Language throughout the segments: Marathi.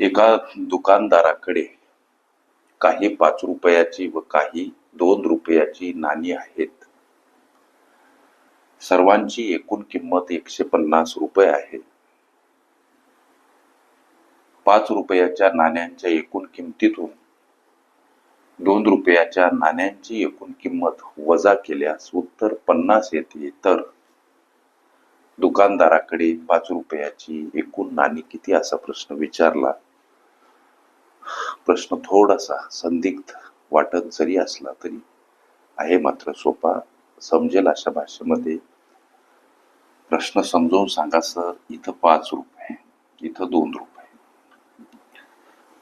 एका दुकानदाराकडे काही पाच रुपयाची व काही दोन रुपयाची नाणी आहेत. सर्वांची एकूण किंमत एकशे पन्नास रुपये आहे. पाच रुपयाच्या नाण्यांच्या एकूण किमतीतून दोन रुपयाच्या नाण्यांची एकूण किंमत वजा केल्यास उत्तर पन्नास येते. तर दुकानदाराकडे पाच रुपयाची एकूण नाणी किती? असा प्रश्न विचारला. प्रश्न थोडासा संदिग्ध वाटत जरी असला तरी आहे मात्र सोपा. समजेल अशा भाषेमध्ये. प्रश्न समजावून सांगा सर इथं पाच रुपये इथं दोन रुपये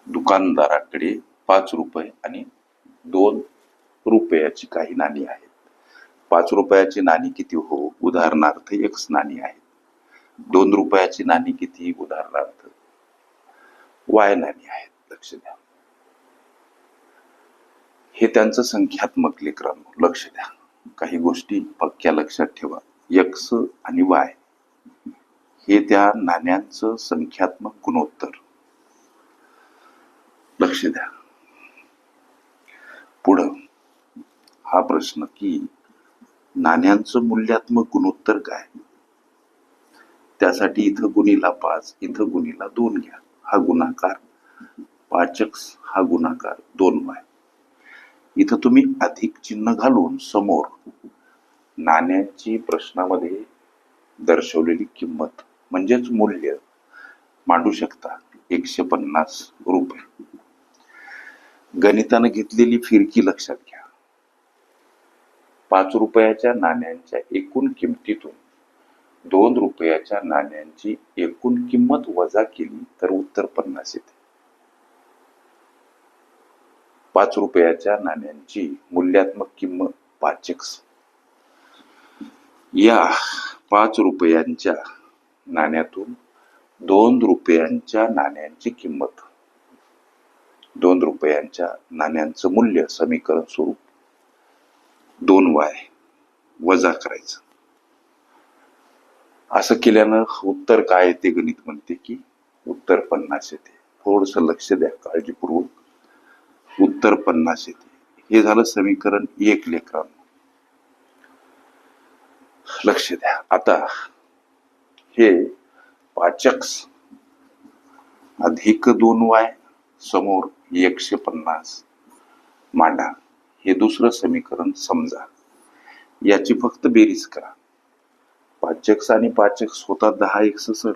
दुकानदाराकडे पाच रुपये आणि दोन रुपयाची काही नाणी आहेत. पाच रुपयाची नाणी किती हो? उदाहरणार्थ एक नाणी आहे. दोन रुपयाची नाणी किती? उदाहरणार्थ वाय नाणी आहेत. लक्ष द्या. हे त्यांचं संख्यात्मक लेकरांनो लक्ष द्या. काही गोष्टी पक्क्या लक्षात ठेवा. यक्स आणि वाय. हे त्या नाण्यांचं संख्यात्मक गुणोत्तर. लक्ष द्या. पुढं. हा प्रश्न की नाण्यांचं मूल्यात्मक गुणोत्तर काय? त्यासाठी इथं गुणीला पाच इथं गुणीला दोन घ्या. हा गुणाकार. पाचक्स हा गुणाकार दोन वाय. इथं तुम्ही अधिक चिन्ह घालून समोर नाण्याची प्रश्नामध्ये दर्शवलेली किंमत म्हणजेच मूल्य मांडू शकता. एकशे पन्नास रुपये. गणितानं घेतलेली फिरकी लक्षात घ्या. पाच रुपयाच्या नाण्यांच्या एकूण किमतीतून दोन रुपयाच्या नाण्यांची एकूण किंमत वजा केली तर उत्तर पन्नास येते. पाच रुपयाच्या नाण्यांची मूल्यात्मक किंमत पाच एक्स या पाच रुपयांच्या नाण्यातून दोन रुपयांच्या नाण्यांची किंमत. दोन रुपयांच्या नाण्यांचं मूल्य समीकरण स्वरूप. दोन वाय वजा करायचं. असं केल्यानं उत्तर काय येते गणित म्हणते की उत्तर पन्नास येते. थोडस लक्ष द्या काळजीपूर्वक. उत्तर पन्नास येते. हे झालं समीकरण एक लेकरांनो. लक्ष द्या. आता हे पाचक अधिक दोन वाय समोर एकशे पन्नास. मांडा. हे दुसरं समीकरण समजा. याची फक्त बेरीज करा. पाचक आणि पाचक होता दहा एक सर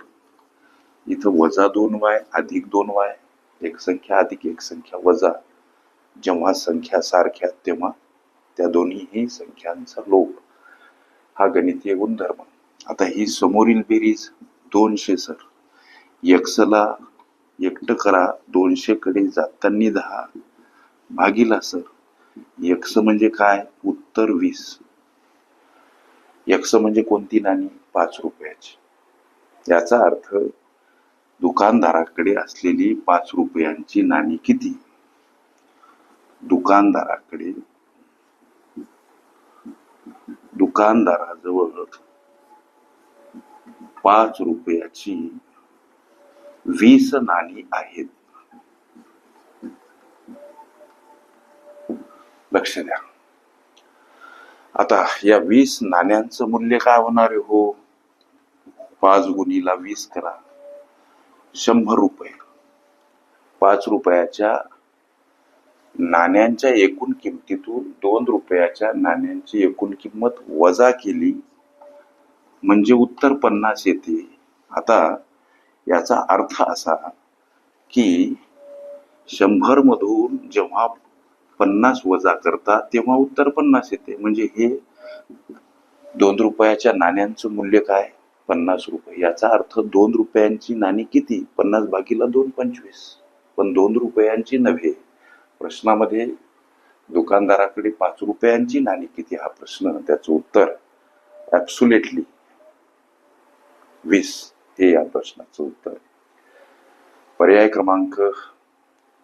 इथं वजा दोन वाय अधिक दोन वाय एक संख्या अधिक एक संख्या वजा. जेव्हा संख्या सारख्या तेव्हा त्या दोन्हीही संख्यांचा लोप. हा गणितीय गुणधर्म. आता ही समोरील बेरीज दोनशे सर. यक्षला एकट करा दोनशे कडे जातांनी दहा. भागीला सर. यक्ष म्हणजे काय? उत्तर वीस. यक्ष म्हणजे कोणती नाणी? पाच रुपयाची. याचा अर्थ दुकानदाराकडे असलेली पाच रुपयांची नाणी किती? दुकानदाराकडे दुकानदाराजवळ पाच रुपयाची वीस नाणी आहेत. लक्ष द्या. आता या वीस नाण्यांचं मूल्य काय होणार आहे हो? पाच गुणीला वीस करा. शंभर रुपये. पाच रुपयाच्या नाण्यांच्या एकूण किमतीतून दोन रुपयाच्या नाण्यांची एकूण किंमत वजा केली म्हणजे उत्तर पन्नास येते. आता याचा अर्थ असा की शंभर मधून जेव्हा पन्नास वजा करता तेव्हा उत्तर पन्नास येते. म्हणजे हे दोन रुपयाच्या नाण्यांचं मूल्य काय? पन्नास रुपये. याचा अर्थ दोन रुपयांची नाणी किती? पन्नास भागीला दोन पंचवीस. पण दोन रुपयांची नव्हे. प्रश्नामध्ये दुकानदाराकडे पाच रुपयांची नाणी किती हा प्रश्न? त्याचं उत्तर ऍब्सुलेटली वीस हे या प्रश्नाचं उत्तर पर्याय क्रमांक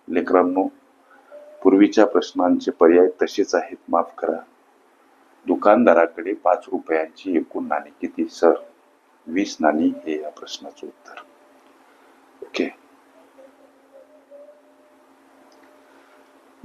लेकरांनो पूर्वीच्या प्रश्नांचे पर्याय तसेच आहेत. माफ करा. दुकानदाराकडे पाच रुपयांची एकूण नाणी किती? सर वीस नाणी हे या प्रश्नाचं उत्तर. ओके.